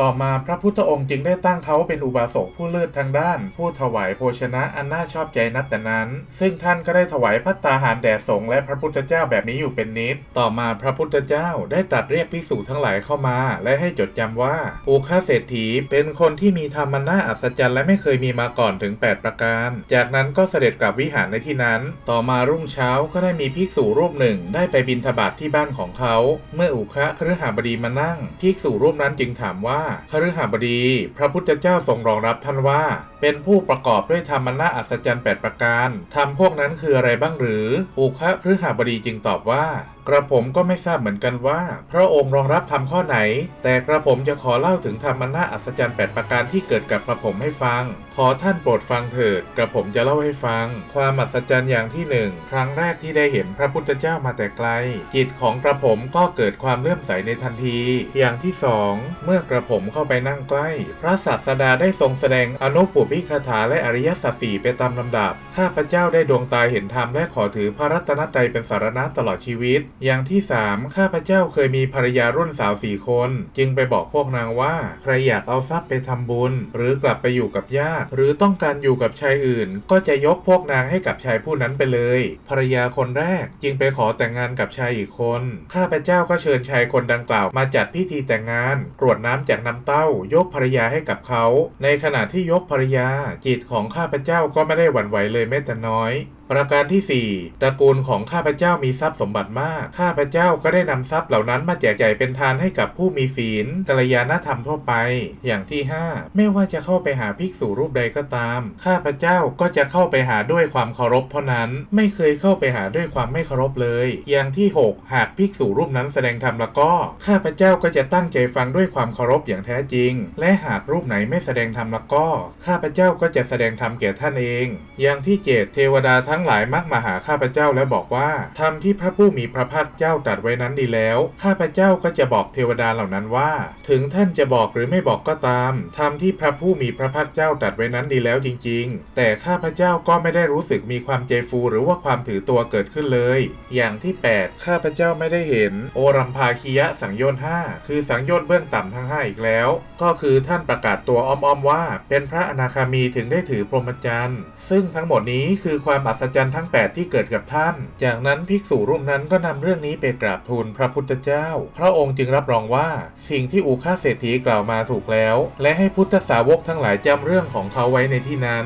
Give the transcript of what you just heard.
ต่อมาพระพุทธองค์จึงได้ตั้งเขาเป็นอุบาสกผู้เลิศทางด้าน ผู้ถวายโภชนะอันน่าชอบใจนับแต่นั้น ซึ่งท่านก็ได้ถวายพัตตาหารแด่สงฆ์และพระพุทธเจ้าแบบนี้อยู่เป็นนิด ต่อมาพระพุทธเจ้าได้ตัดเรียกภิกษุทั้งหลายเข้ามา และให้จดจำว่าอุคาเศรษฐีเป็นคนที่มีธรรมอันน่าอัศจรรย์และไม่เคยมีมาก่อนถึง 8 ประการ จากนั้นก็เสด็จกลับวิหารในที่นั้น ต่อมารุ่งเช้าก็ได้มีภิกษุรูปหนึ่ง ได้ไปบิณฑบาตที่บ้านของเขา เมื่ออุคะคฤหาบดีมานั่งภิกษุรูปนั้นจึงถามว่าคฤหบดี พระพุทธเจ้าทรงรองรับท่านว่าเป็นผู้ประกอบด้วยธรรมอันาอัศจรรย์8ประการทำพวกนั้นคืออะไรบ้างหรืออุคะคฤหบดีจึงตอบว่า กระผมก็ไม่ทราบเหมือนกันว่า พระองค์รองรับทำข้อไหน แต่กระผมจะขอเล่าถึงธรรมอันาอัศจรรย์8ประการที่เกิดกับกระผมให้ฟัง ขอท่านโปรดฟังเถิด กระผมจะเล่าให้ฟัง ความอัศจรรย์อย่างที่หนึ่งครั้งแรกที่ได้เห็นพระพุทธเจ้ามาแต่ไกล จิตของกระผมก็เกิดความเลื่อมใสในทันที อย่างที่สองเมื่อกระผมเข้าไปนั่งใกล้ พระศาสดาได้ทรงแสดงอนุปุพิคาถาและอริยสัจสี่ไปตามลำดับ ข้าพเจ้าได้ดวงตาเห็นธรรมและขอถือพระรัตนตรัยเป็นสารณะตลอดชีวิต อย่างที่สามข้าพเจ้าเคยมีภรรยารุ่นสาวสี่คน จึงไปบอกพวกนางว่า ใครอยากเอาทรัพย์ไปทำบุญ หรือกลับไปอยู่กับญาติ หรือต้องการอยู่กับชายอื่น ก็จะยกพวกนางให้กับชายผู้นั้นไปเลย ภรรยาคนแรกจึงไปขอแต่งงานกับชายอีกคน ข้าพเจ้าก็เชิญชายคนดังกล่าวมาจัดพิธีแต่งงาน กรวดน้ำจากน้ำเต้ายกภรรยาให้กับเขา ในขณะที่ยกภรรยาจิตของข้าพเจ้าก็ไม่ได้หวั่นไหวเลยแม้แต่น้อย ประการที่ 4 ตระกูลของข้าพเจ้ามีทรัพย์สมบัติมาก ข้าพเจ้าก็ได้นำทรัพย์เหล่านั้นมาแจกจ่ายเป็นทานให้กับผู้มีศีลกัลยาณธรรมทั่วไป อย่างที่ 5 ไม่ว่าจะเข้าไปหาภิกษุรูปใดก็ตาม ข้าพเจ้าก็จะเข้าไปหาด้วยความเคารพเท่านั้น ไม่เคยเข้าไปหาด้วยความไม่เคารพเลย อย่างที่ 6 หากภิกษุรูปนั้นแสดงธรรมแล้วก็ ข้าพเจ้าก็จะตั้งใจฟังด้วยความเคารพอย่างแท้จริง และหากรูปไหนไม่แสดงธรรมแล้วก็ ข้าพเจ้าก็จะแสดงธรรมแก่ท่านเอง อย่างที่เจ็ดเทวดาทั้ง้งหลายมักมาหาข้าพเจ้าและบอกว่าธรรมที่พระผู้มีพระภาคเจ้าตรัสไว้นั้นดีแล้ว ข้าพเจ้าก็จะบอกเทวดาเหล่านั้นว่า ถึงท่านจะบอกหรือไม่บอกก็ตามธรรมที่พระผู้มีพระภาคเจ้าตรัสไว้นั้นดีแล้วจริง ๆ แต่ข้าพเจ้าก็ไม่ได้รู้สึกมีความใจฟูหรือว่าความถือตัวเกิดขึ้นเลย อย่างที่ 8 ข้าพเจ้าไม่ได้เห็น โอรัมภาคียะสังโยชน์5คือสังโยชน์เบื้องต่ำทั้ง5อีกแล้ว ก็คือท่านประกาศตัวอ้อมๆว่า เป็นพระอนาคามีถึงได้ถือพรหมจรรย์ ซึ่งทั้งหมดนี้คือความอัศจรรย์ทั้ง 8 ที่เกิดกับท่าน จากนั้นภิกษุรูปนั้นก็นำเรื่องนี้ไปกราบทูลพระพุทธเจ้า พระองค์จึงรับรองว่าสิ่งที่อุคาเศรษฐีกล่าวมาถูกแล้ว และให้พุทธสาวกทั้งหลายจำเรื่องของเขาไว้ในที่นั้น